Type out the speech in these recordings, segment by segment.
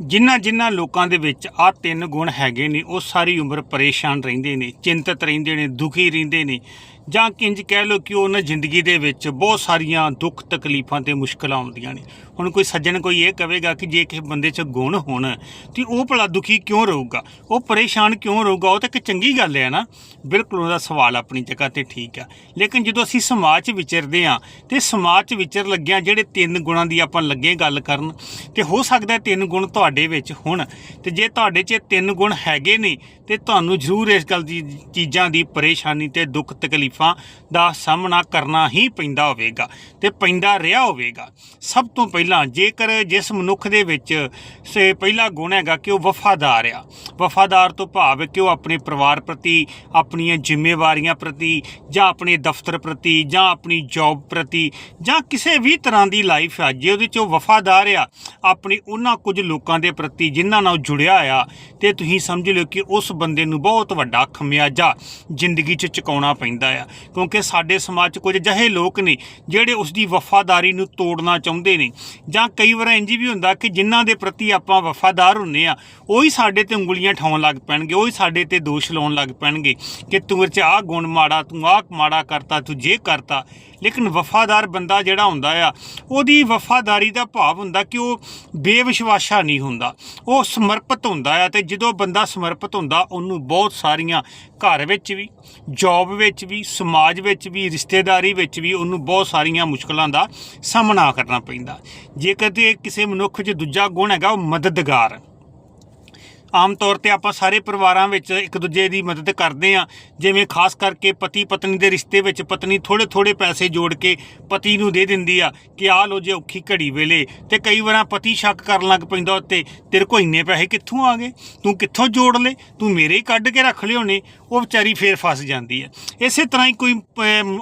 ਜਿਨ੍ਹਾਂ ਜਿਨ੍ਹਾਂ ਲੋਕਾਂ ਦੇ ਵਿੱਚ ਆ ਤਿੰਨ ਗੁਣ ਹੈਗੇ ਨੇ, ਉਹ ਸਾਰੀ ਉਮਰ ਪਰੇਸ਼ਾਨ ਰਹਿੰਦੇ ਨੇ, ਚਿੰਤਤ ਰਹਿੰਦੇ ਨੇ, ਦੁਖੀ ਰਹਿੰਦੇ ਨੇ ਜਾਂ ਕਿੰਜ ਕਹਿ ਲਓ ਕਿ ਉਹਨਾਂ ਜ਼ਿੰਦਗੀ ਦੇ ਵਿੱਚ ਬਹੁਤ ਸਾਰੀਆਂ ਦੁੱਖ ਤਕਲੀਫਾਂ ਤੇ ਮੁਸ਼ਕਲਾਂ ਆਉਂਦੀਆਂ ਨੇ। ਹੁਣ ਕੋਈ ਸੱਜਣ ਕੋਈ ਇਹ ਕਹੇਗਾ ਕਿ ਜੇ ਕਿਸੇ ਬੰਦੇ 'ਚ ਗੁਣ ਹੋਣ ਤੇ ਉਹ ਭਲਾ ਦੁਖੀ ਕਿਉਂ ਰਹੂਗਾ? ਉਹ ਪਰੇਸ਼ਾਨ ਕਿਉਂ ਰਹੂਗਾ? ਉਹ ਤਾਂ ਇੱਕ ਚੰਗੀ ਗੱਲ ਹੈ ਨਾ। ਬਿਲਕੁਲ ਉਹਦਾ ਸਵਾਲ ਆਪਣੀ ਜਗ੍ਹਾ ਤੇ ਠੀਕ ਆ। ਲੇਕਿਨ ਜਦੋਂ ਅਸੀਂ ਸਮਾਜ 'ਚ ਵਿਚਰਦੇ ਆ ਤੇ ਸਮਾਜ 'ਚ ਵਿਚਰ ਲੱਗਿਆ ਜਿਹੜੇ ਤਿੰਨ ਗੁਣਾਂ ਦੀ ਆਪਾਂ ਲੱਗੇ ਗੱਲ ਕਰਨ, ਤੇ ਹੋ ਸਕਦਾ ਤਿੰਨ ਗੁਣ ਤੁਹਾਡੇ ਤੁਹਾਡੇ ਵਿੱਚ ਹੋਣ। ਤੇ ਜੇ ਤੁਹਾਡੇ 'ਚ ਤਿੰਨ ਗੁਣ ਹੈਗੇ ਨੇ, ਤੇ ਤੁਹਾਨੂੰ ਜ਼ਰੂਰ ਇਸ ਗੱਲ ਦੀ ਚੀਜ਼ਾਂ ਦੀ ਪਰੇਸ਼ਾਨੀ ਤੇ ਦੁੱਖ ਤਕਲੀਫਾਂ ਦਾ ਸਾਹਮਣਾ ਕਰਨਾ ਹੀ ਪੈਂਦਾ ਹੋਵੇਗਾ ਤੇ ਪੈਂਦਾ ਰਿਹਾ ਹੋਵੇਗਾ। ਸਭ ਤੋਂ ਪਹਿਲਾਂ ਜੇਕਰ ਜਿਸ ਮਨੁੱਖ ਦੇ ਵਿੱਚ ਸੇ ਪਹਿਲਾ ਗੁਣ ਹੈਗਾ ਕਿ ਉਹ ਵਫਾਦਾਰ ਆ, ਵਫਾਦਾਰ ਤੋਂ ਭਾਵ ਕਿ ਉਹ ਆਪਣੇ ਪਰਿਵਾਰ ਪ੍ਰਤੀ, ਆਪਣੀਆਂ ਜ਼ਿੰਮੇਵਾਰੀਆਂ ਪ੍ਰਤੀ ਜਾਂ ਆਪਣੇ ਦਫ਼ਤਰ ਪ੍ਰਤੀ ਜਾਂ ਆਪਣੀ ਜੌਬ ਪ੍ਰਤੀ ਜਾਂ ਕਿਸੇ ਵੀ ਤਰ੍ਹਾਂ ਦੀ ਲਾਈਫ ਆ, ਜੇ ਉਹਦੇ 'ਚ ਉਹ ਵਫਾਦਾਰ ਆ, ਆਪਣੀ ਉਹਨਾਂ ਕੁਝ ਲੋਕਾਂ ਦੇ ਪ੍ਰਤੀ ਜਿਨ੍ਹਾਂ ਨਾਲ ਜੁੜਿਆ ਆ, ਤੇ ਤੁਸੀਂ ਸਮਝ ਲਿਓ ਕਿ ਉਸ ਬੰਦੇ ਨੂੰ ਬਹੁਤ ਵੱਡਾ ਖਮਿਆਜਾ ਜ਼ਿੰਦਗੀ 'ਚ ਚੁਕਾਉਣਾ ਪੈਂਦਾ ਆ। ਕਿਉਂਕਿ ਸਾਡੇ ਸਮਾਜ 'ਚ ਕੁਝ ਅਜਿਹੇ ਲੋਕ ਨੇ ਜਿਹੜੇ ਉਸ ਦੀ ਵਫਾਦਾਰੀ ਨੂੰ ਤੋੜਨਾ ਚਾਹੁੰਦੇ ਨੇ। ਜਾਂ ਕਈ ਵਾਰ ਇੰਜ ਵੀ ਹੁੰਦਾ ਕਿ ਜਿਨ੍ਹਾਂ ਦੇ ਪ੍ਰਤੀ ਆਪਾਂ ਵਫਾਦਾਰ ਹੁੰਨੇ ਆ, ਉਹੀ ਸਾਡੇ ਤੇ ਉਂਗਲੀਆਂ ਠਾਉਣ ਲੱਗ ਪੈਣਗੇ, ਉਹੀ ਸਾਡੇ ਤੇ ਦੋਸ਼ ਲਾਉਣ ਲੱਗ ਪੈਣਗੇ ਕਿ ਤੂੰ ਇਹ 'ਚ ਆਹ ਗੁਣ ਮਾੜਾ, ਤੂੰ ਆਹ ਮਾੜਾ ਕਰਤਾ, ਤੂੰ ਜੇ ਕਰਤਾ। ਲੇਕਿਨ ਵਫਾਦਾਰ ਬੰਦਾ ਜਿਹੜਾ ਹੁੰਦਾ ਆ, ਉਹਦੀ ਵਫਾਦਾਰੀ ਦਾ ਭਾਵ ਹੁੰਦਾ ਕਿ ਉਹ ਬੇਵਿਸ਼ਵਾਸਾ ਨਹੀਂ ਹੁੰਦਾ। ਉਹ ਸਮਰਪਿਤ ਹੁੰਦਾ ਆ ਤੇ ਜਦੋਂ ਬੰਦਾ ਸਮਰਪਿਤ ਹੁੰਦਾ, ਉਹਨੂੰ ਬਹੁਤ ਸਾਰੀਆਂ ਘਰ ਵਿੱਚ ਵੀ ਜੌਬ ਵਿੱਚ ਵੀ, ਸਮਾਜ ਵਿੱਚ ਵੀ, ਰਿਸ਼ਤੇਦਾਰੀ ਵਿੱਚ ਵੀ ਉਹਨੂੰ ਬਹੁਤ ਸਾਰੀਆਂ ਮੁਸ਼ਕਲਾਂ ਦਾ ਸਾਹਮਣਾ ਕਰਨਾ ਪੈਂਦਾ। ਜੇਕਰ ਤੇ ਕਿਸੇ ਮਨੁੱਖ 'ਚ ਦੂਜਾ ਗੁਣ ਹੈਗਾ, ਉਹ ਮਦਦਗਾਰ। ਆਮ ਤੌਰ ਤੇ ਆਪਾਂ ਸਾਰੇ ਪਰਿਵਾਰਾਂ ਵਿੱਚ ਇੱਕ ਦੂਜੇ ਦੀ ਮਦਦ ਕਰਦੇ ਆ ਜਿਵੇਂ ਖਾਸ ਕਰਕੇ ਪਤੀ ਪਤਨੀ ਦੇ ਰਿਸ਼ਤੇ ਵਿੱਚ ਪਤਨੀ ਥੋੜੇ ਥੋੜੇ ਪੈਸੇ ਜੋੜ ਕੇ ਪਤੀ ਨੂੰ ਦੇ ਦਿੰਦੀ ਆ ਕਿ ਆਹ ਲੋ ਜੇ ਔਖੀ ਘੜੀ ਵੇਲੇ। ਤੇ ਕਈ ਵਾਰਾਂ ਪਤੀ ਸ਼ੱਕ ਕਰਨ ਲੱਗ ਪੈਂਦਾ ਉੱਤੇ, ਤੇਰੇ ਕੋਲ ਇੰਨੇ ਪੈਸੇ ਕਿੱਥੋਂ ਆ ਗਏ? ਤੂੰ ਕਿੱਥੋਂ ਜੋੜ ਲਏ? ਤੂੰ ਮੇਰੇ ਹੀ ਕੱਢ ਕੇ ਰੱਖ ਲਿਓ ਨੇ। ਉਹ ਵਿਚਾਰੀ ਫੇਰ ਫਸ ਜਾਂਦੀ ਹੈ ਇਸੇ ਤਰ੍ਹਾਂ ਹੀ ਕੋਈ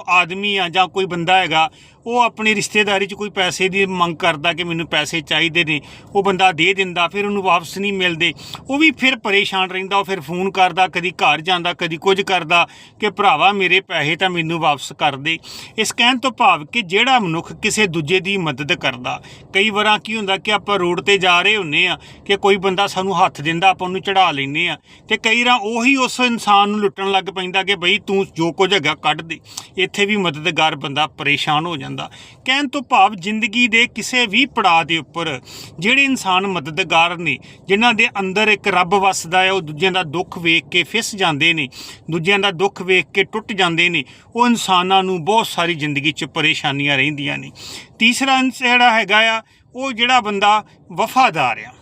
ਆਦਮੀ ਆ ਜਾਂ ਕੋਈ ਬੰਦਾ ਹੈਗਾ, ਉਹ ਆਪਣੀ ਰਿਸ਼ਤੇਦਾਰੀ 'ਚ ਕੋਈ ਪੈਸੇ ਦੀ ਮੰਗ ਕਰਦਾ ਕਿ ਮੈਨੂੰ ਪੈਸੇ ਚਾਹੀਦੇ ਨੇ। ਉਹ ਬੰਦਾ ਦੇ ਦਿੰਦਾ, ਫਿਰ ਉਹਨੂੰ ਵਾਪਸ ਨਹੀਂ ਮਿਲਦੇ। ਉਹ ਉਹ ਵੀ ਫਿਰ ਪਰੇਸ਼ਾਨ ਰਹਿੰਦਾ, ਉਹ ਫਿਰ ਫੋਨ ਕਰਦਾ, ਕਦੀ ਘਰ ਜਾਂਦਾ, ਕਦੀ ਕੁਝ ਕਰਦਾ ਕਿ ਭਰਾਵਾ ਮੇਰੇ ਪੈਸੇ ਤਾਂ ਮੈਨੂੰ ਵਾਪਸ ਕਰ ਦੇ। ਇਸ ਕਹਿਣ ਤੋਂ ਭਾਵ ਕਿ ਜਿਹੜਾ ਮਨੁੱਖ ਕਿਸੇ ਦੂਜੇ ਦੀ ਮਦਦ ਕਰਦਾ, ਕਈ ਵਾਰਾਂ ਕੀ ਹੁੰਦਾ ਕਿ ਆਪਾਂ ਰੋਡ ਤੇ ਜਾ ਰਹੇ ਹੁੰਨੇ ਆ ਕਿ ਕੋਈ ਬੰਦਾ ਸਾਨੂੰ ਹੱਥ ਦਿੰਦਾ, ਆਪਾਂ ਉਹਨੂੰ ਚੜਾ ਲੈਨੇ ਆ ਤੇ ਕਈ ਵਾਰ ਉਹੀ ਉਸ ਇਨਸਾਨ ਨੂੰ ਲੁੱਟਣ ਲੱਗ ਪੈਂਦਾ ਕਿ ਬਈ ਤੂੰ ਜੋ ਕੁਝ ਹੈਗਾ ਕੱਢ ਦੇ। ਇੱਥੇ ਵੀ ਮਦਦਗਾਰ ਬੰਦਾ ਪਰੇਸ਼ਾਨ ਹੋ ਜਾਂਦਾ। ਕਹਿਣ ਤੋਂ ਭਾਵ ਜ਼ਿੰਦਗੀ ਦੇ ਕਿਸੇ ਵੀ ਪੜਾਅ ਦੇ ਉੱਪਰ ਜਿਹੜੇ ਇਨਸਾਨ ਮਦਦਗਾਰ ਨੇ, ਜਿਨ੍ਹਾਂ ਦੇ ਅੰਦਰ ਇੱਕ ਰੱਬ ਵਸਦਾ ਹੈ, ਉਹ ਦੂਜਿਆਂ ਦਾ ਦੁੱਖ ਵੇਖ ਕੇ ਫਿਸ ਜਾਂਦੇ ਨੇ, ਦੂਜਿਆਂ ਦਾ ਦੁੱਖ ਵੇਖ ਕੇ ਟੁੱਟ ਜਾਂਦੇ ਨੇ, ਉਹ ਇਨਸਾਨਾਂ ਨੂੰ ਬਹੁਤ ਸਾਰੀ ਜ਼ਿੰਦਗੀ 'ਚ ਪਰੇਸ਼ਾਨੀਆਂ ਰਹਿੰਦੀਆਂ ਨੇ। ਤੀਸਰਾ ਅੰਸ਼ ਜਿਹੜਾ ਹੈਗਾ ਆ, ਉਹ ਜਿਹੜਾ ਬੰਦਾ ਵਫਾਦਾਰ ਆ।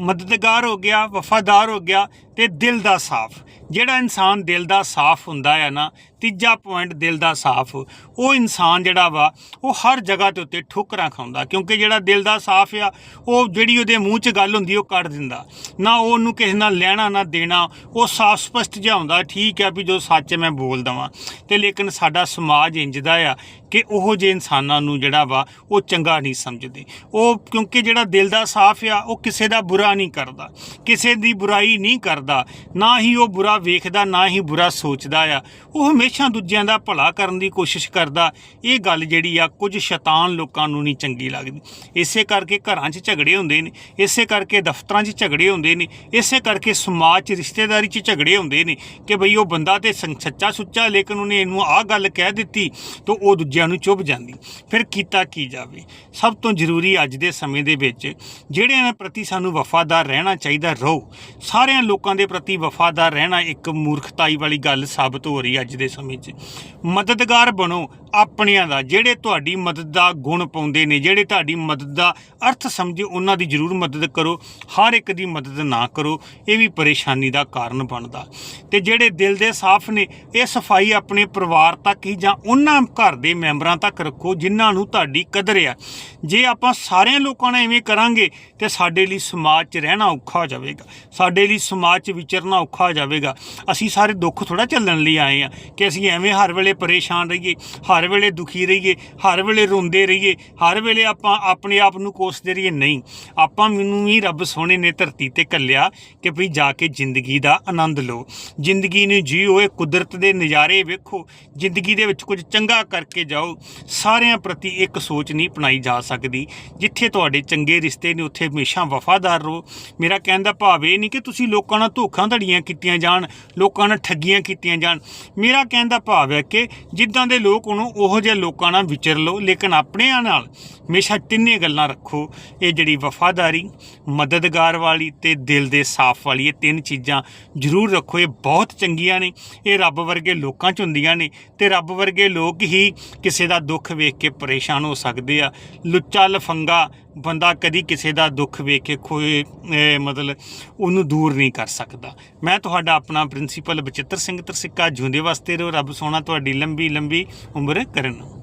ਮਦਦਗਾਰ ਹੋ ਗਿਆ, ਵਫਾਦਾਰ ਹੋ ਗਿਆ ਤੇ ਦਿਲ ਦਾ ਸਾਫ਼। ਜਿਹੜਾ ਇਨਸਾਨ ਦਿਲ ਦਾ ਸਾਫ਼ ਹੁੰਦਾ ਹੈ ਨਾ, ਤੀਜਾ ਪੁਆਇੰਟ ਦਿਲ ਦਾ ਸਾਫ਼। ਉਹ ਇਨਸਾਨ ਜਿਹੜਾ ਵਾ, ਉਹ ਹਰ ਜਗ੍ਹਾ ਤੇ ਉੱਤੇ ਠੋਕਰਾਂ ਖਾਉਂਦਾ, ਕਿਉਂਕਿ ਜਿਹੜਾ ਦਿਲ ਦਾ ਸਾਫ਼ ਆ, ਉਹ ਜਿਹੜੀ ਉਹਦੇ ਮੂੰਹ 'ਚ ਗੱਲ ਹੁੰਦੀ, ਉਹ ਕੱਢ ਦਿੰਦਾ। ਨਾ ਉਹ ਉਹਨੂੰ ਕਿਸੇ ਨਾਲ ਲੈਣਾ, ਨਾ ਦੇਣਾ, ਉਹ ਸਾਫ਼ ਸਪਸ਼ਟ ਜਿਹਾ ਹੁੰਦਾ, ਠੀਕ ਹੈ ਵੀ ਜੋ ਸੱਚ ਮੈਂ ਬੋਲ ਦਵਾਂ। ਤੇ ਲੇਕਿਨ ਸਾਡਾ ਸਮਾਜ ਇੰਜਦਾ ਆ ਕਿ ਉਹ ਜਿਹੇ ਇਨਸਾਨਾਂ ਨੂੰ ਜਿਹੜਾ ਵਾ, ਉਹ ਚੰਗਾ ਨਹੀਂ ਸਮਝਦੇ। ਉਹ ਕਿਉਂਕਿ ਜਿਹੜਾ ਦਿਲ ਦਾ ਸਾਫ਼ ਆ, ਉਹ ਕਿਸੇ ਦਾ ਬੁਰਾ ਨਹੀਂ ਕਰਦਾ। ਕਿਸੇ ਦੀ ਬੁਰਾਈ ਨਹੀਂ ਕਰਦਾ। ਨਾ ਹੀ ਉਹ ਬੁਰਾ ਵੇਖਦਾ, ਨਾ ਹੀ ਬੁਰਾ ਸੋਚਦਾ ਆ। ਉਹ ਹਮੇਸ਼ਾ ਦੂਜਿਆਂ ਦਾ ਭਲਾ ਕਰਨ ਦੀ ਕੋਸ਼ਿਸ਼ ਕਰਦਾ। ਇਹ ਗੱਲ ਜਿਹੜੀ ਆ, ਕੁਝ ਸ਼ੈਤਾਨ ਲੋਕਾਂ ਨੂੰ ਨਹੀਂ ਚੰਗੀ ਲੱਗਦੀ। ਇਸੇ ਕਰਕੇ ਘਰਾਂ 'ਚ ਝਗੜੇ ਹੁੰਦੇ ਨੇ, ਇਸੇ ਕਰਕੇ ਦਫ਼ਤਰਾਂ 'ਚ ਝਗੜੇ ਹੁੰਦੇ ਨੇ, ਇਸੇ ਕਰਕੇ ਸਮਾਜ 'ਚ, ਰਿਸ਼ਤੇਦਾਰੀ 'ਚ ਝਗੜੇ ਹੁੰਦੇ ਨੇ ਕਿ ਬਈ ਉਹ ਬੰਦਾ ਤੇ ਸੰ- ਸੱਚਾ ਸੁੱਚਾ, ਲੇਕਿਨ ਉਹਨੇ ਇਹਨੂੰ ਆਹ ਗੱਲ ਕਹਿ ਦਿੱਤੀ ਤਾਂ ਉਹ ਦੂਜਿਆਂ ਨੂੰ ਚੁੱਭ ਜਾਂਦੀ। ਫਿਰ ਕੀਤਾ ਕੀ ਜਾਵੇ? ਸਭ ਤੋਂ ਜ਼ਰੂਰੀ ਅੱਜ ਦੇ ਸਮੇਂ ਦੇ ਵਿੱਚ, ਜਿਹੜਿਆਂ ਪ੍ਰਤੀ ਸਾਨੂੰ ਵਫਾਦਾਰ ਰਹਿਣਾ ਚਾਹੀਦਾ, ਰਹੋ। ਸਾਰਿਆਂ ਲੋਕਾਂ ਦੇ ਪ੍ਰਤੀ ਵਫਾਦਾਰ ਰਹਿਣਾ ਇੱਕ ਮੂਰਖਤਾਈ ਵਾਲੀ ਗੱਲ ਸਾਬਤ ਹੋ ਰਹੀ ਅੱਜ ਦੇ ਸਮੇਂ 'ਚ। ਮਦਦਗਾਰ ਬਣੋ ਆਪਣਿਆਂ ਦਾ, ਜਿਹੜੇ ਤੁਹਾਡੀ ਮਦਦ ਦਾ ਗੁਣ ਪਾਉਂਦੇ ਨੇ, ਜਿਹੜੇ ਤੁਹਾਡੀ ਮਦਦ ਦਾ ਅਰਥ ਸਮਝੇ, ਉਹਨਾਂ ਦੀ ਜ਼ਰੂਰ ਮਦਦ ਕਰੋ। ਹਰ ਇੱਕ ਦੀ ਮਦਦ ਨਾ ਕਰੋ, ਇਹ ਵੀ ਪਰੇਸ਼ਾਨੀ ਦਾ ਕਾਰਨ ਬਣਦਾ। ਤੇ ਜਿਹੜੇ ਦਿਲ ਦੇ ਸਾਫ਼ ਨੇ, ਇਹ ਸਫ਼ਾਈ ਆਪਣੇ ਪਰਿਵਾਰ ਤੱਕ ਹੀ ਜਾਂ ਉਹਨਾਂ ਘਰ ਦੇ ਮੈਂਬਰਾਂ ਤੱਕ ਰੱਖੋ, ਜਿਨ੍ਹਾਂ ਨੂੰ ਤੁਹਾਡੀ ਕਦਰ ਆ। ਜੇ ਆਪਾਂ ਸਾਰਿਆਂ ਲੋਕਾਂ ਨਾਲ ਐਵੇਂ ਕਰਾਂਗੇ, ਤੇ ਸਾਡੇ ਲਈ ਸਮਾਜ 'ਚ ਰਹਿਣਾ ਔਖਾ ਹੋ ਜਾਵੇਗਾ। ਸਾਡੇ ਲਈ ਸਮਾਜ 'ਚ ਵਿਚਰਨਾ ਔਖਾ ਹੋ ਜਾਵੇਗਾ। ਅਸੀਂ ਸਾਰੇ ਦੁੱਖ ਥੋੜਾ ਝੱਲਣ ਲਈ ਆਏ ਆ ਕਿ ਅਸੀਂ ਐਵੇਂ ਹਰ ਵੇਲੇ ਪਰੇਸ਼ਾਨ ਰਹੀਏ, ਹਰ ਹਰ ਵੇਲੇ ਦੁਖੀ ਰਹੀਏ, ਹਰ ਵੇਲੇ ਰੋਂਦੇ ਰਹੀਏ, ਹਰ ਵੇਲੇ ਆਪਾਂ ਆਪਣੇ ਆਪ ਨੂੰ ਕੋਸਦੇ ਰਹੀਏ, ਨਹੀਂ। ਆਪਾਂ ਮੈਨੂੰ ਵੀ ਰੱਬ ਸੋਹਣੇ ਨੇ ਧਰਤੀ ਤੇ ਕੱਲਿਆ ਕਿ ਭਈ ਜਾ ਕੇ ਜ਼ਿੰਦਗੀ ਦਾ ਆਨੰਦ ਲਓ। ਜ਼ਿੰਦਗੀ ਨੂੰ ਜੀਓ, ਇਹ ਕੁਦਰਤ ਦੇ ਨਜ਼ਾਰੇ ਵੇਖੋ। ਜ਼ਿੰਦਗੀ ਦੇ ਵਿੱਚ ਕੁਝ ਚੰਗਾ ਕਰਕੇ ਜਾਓ। ਸਾਰਿਆਂ ਪ੍ਰਤੀ ਇੱਕ ਸੋਚ ਨਹੀਂ ਅਪਣਾਈ ਜਾ ਸਕਦੀ। ਜਿੱਥੇ ਤੁਹਾਡੇ ਚੰਗੇ ਰਿਸ਼ਤੇ ਨੇ, ਉੱਥੇ ਹਮੇਸ਼ਾ ਵਫਾਦਾਰ ਰਹੋ। ਮੇਰਾ ਕਹਿਣ ਦਾ ਭਾਵ ਇਹ ਨਹੀਂ ਕਿ ਤੁਸੀਂ ਲੋਕਾਂ ਨਾਲ ਧੋਖਾ ਧੜੀਆਂ ਕੀਤੀਆਂ ਜਾਣ, ਲੋਕਾਂ ਨਾਲ ਠੱਗੀਆਂ ਕੀਤੀਆਂ ਜਾਣ। ਮੇਰਾ ਕਹਿਣ ਦਾ ਭਾਵ ਹੈ ਕਿ ਜਿੱਦਾਂ ਦੇ ਲੋਕ ਉਹਨੂੰ ਉਹੋ ਜਿਹੇ ਲੋਕਾਂ ਨਾਲ ਵਿਚਰ ਲਓ, ਲੇਕਿਨ ਆਪਣਿਆਂ ਨਾਲ ਹਮੇਸ਼ਾ ਤਿੰਨੇ ਗੱਲਾਂ ਰੱਖੋ। ਇਹ ਜਿਹੜੀ ਵਫਾਦਾਰੀ, ਮਦਦਗਾਰ ਵਾਲੀ ਤੇ ਦਿਲ ਦੇ ਸਾਫ਼ ਵਾਲੀ, ਇਹ ਤਿੰਨ ਚੀਜ਼ਾਂ ਜ਼ਰੂਰ ਰੱਖੋ। ਇਹ ਬਹੁਤ ਚੰਗੀਆਂ ਨੇ, ਇਹ ਰੱਬ ਵਰਗੇ ਲੋਕਾਂ 'ਚ ਹੁੰਦੀਆਂ ਨੇ ਤੇ ਰੱਬ ਵਰਗੇ ਲੋਕ ਹੀ ਕਿਸੇ ਦਾ ਦੁੱਖ ਵੇਖ ਕੇ ਪਰੇਸ਼ਾਨ ਹੋ ਸਕਦੇ ਆ। ਲੁੱਚਾ ਲਫੰਗਾ ਬੰਦਾ ਕਦੀ ਕਿਸੇ ਦਾ ਦੁੱਖ ਵੇਖ ਕੇ ਕੋਈ ਮਤਲਬ ਉਹਨੂੰ ਦੂਰ ਨਹੀਂ ਕਰ ਸਕਦਾ। ਮੈਂ ਤੁਹਾਡਾ ਆਪਣਾ ਪ੍ਰਿੰਸੀਪਲ ਬਚਿੱਤਰ ਸਿੰਘ ਤਰਸਿੱਕਾ, ਜਿਉਂਦੇ ਵਾਸਤੇ ਰਹੋ। ਰੱਬ ਸੋਹਣਾ ਤੁਹਾਡੀ ਲੰਬੀ ਲੰਬੀ ਉਮਰ ਕਰਨ।